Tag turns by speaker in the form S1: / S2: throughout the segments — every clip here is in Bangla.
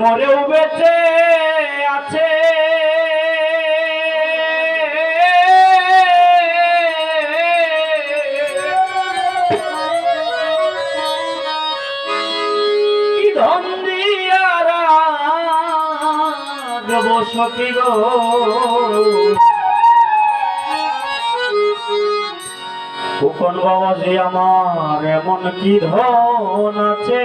S1: মরেও বেঁচে আছে। সখী গো? ফুকন বাবা যে আমার এমন কি ধন আছে?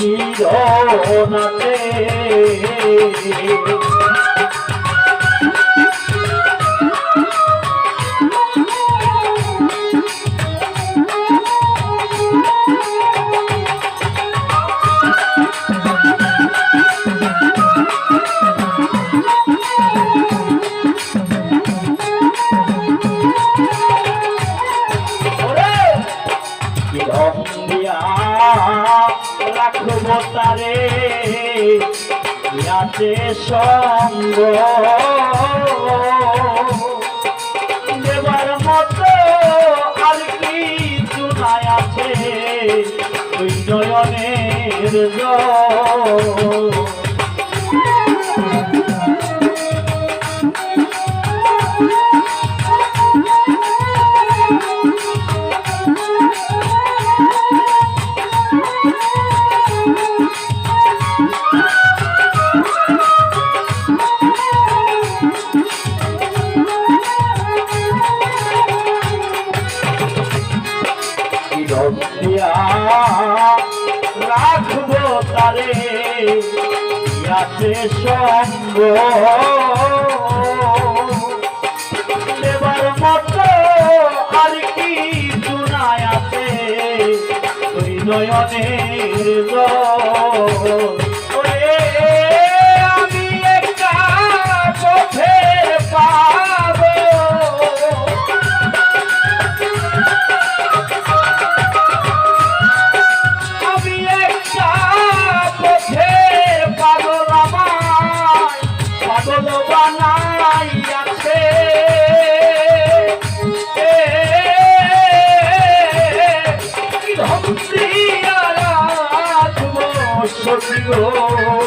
S1: এমন ইয়াতে সঙ্গ। দেবার মতো আর কি চুনায় আছে ওই নয়নের দিয়া রাখব তারে ইয়াতে সঙ্গ। দেবার মতো আর কি শোনায় আছে তুই নয়নের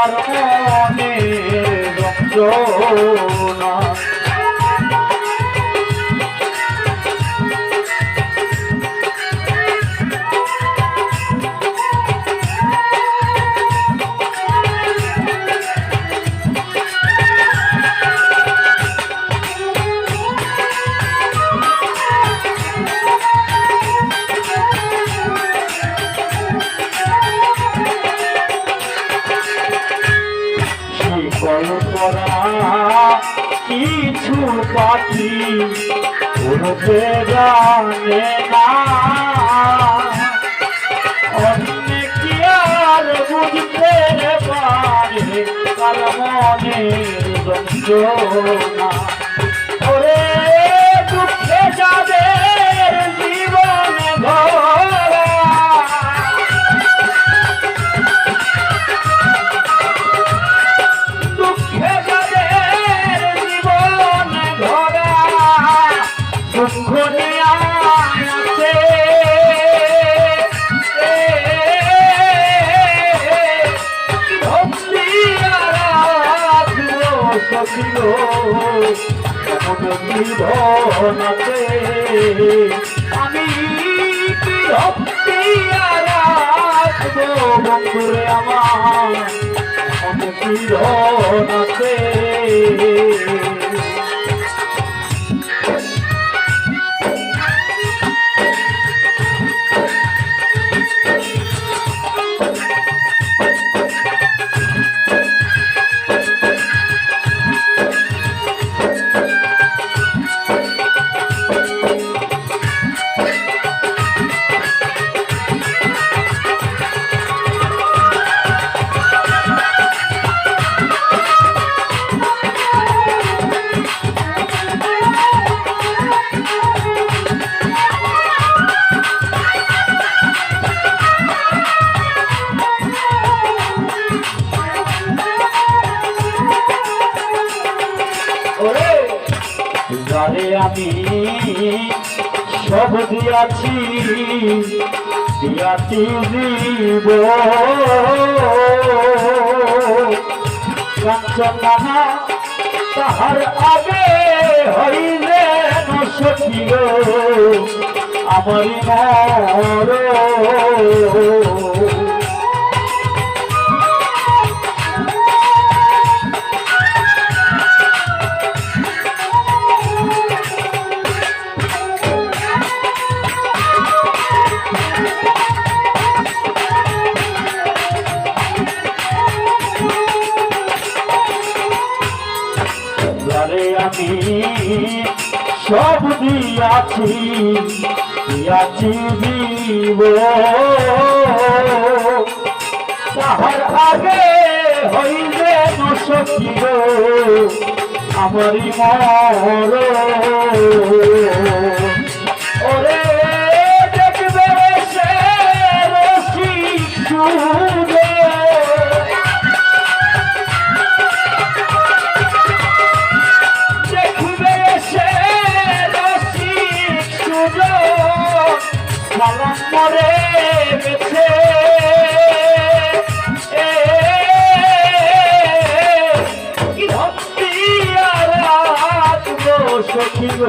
S1: তার কিছু পাখি উড়তে জানে না। অনেক আর বুঝতে পারে? কার মনের যন্ত্রণা। আছে আমি কি রাখব বন্ধুরে আমার? আমি বিধন সব দিয়াছি দিয়াছি জীব। তাহার আগে হইলে আমি সব দিয়াছি দিয়াছি দিব। তাহার আগে হইলে নসকিব আমারই মর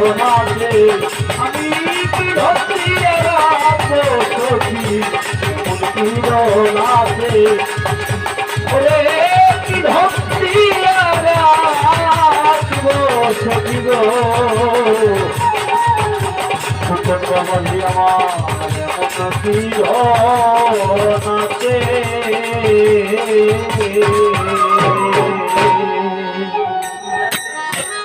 S1: পুরোনাতে আমি পুরোনাতে ওরে কি রাখব সখী গো? আমার নাচে।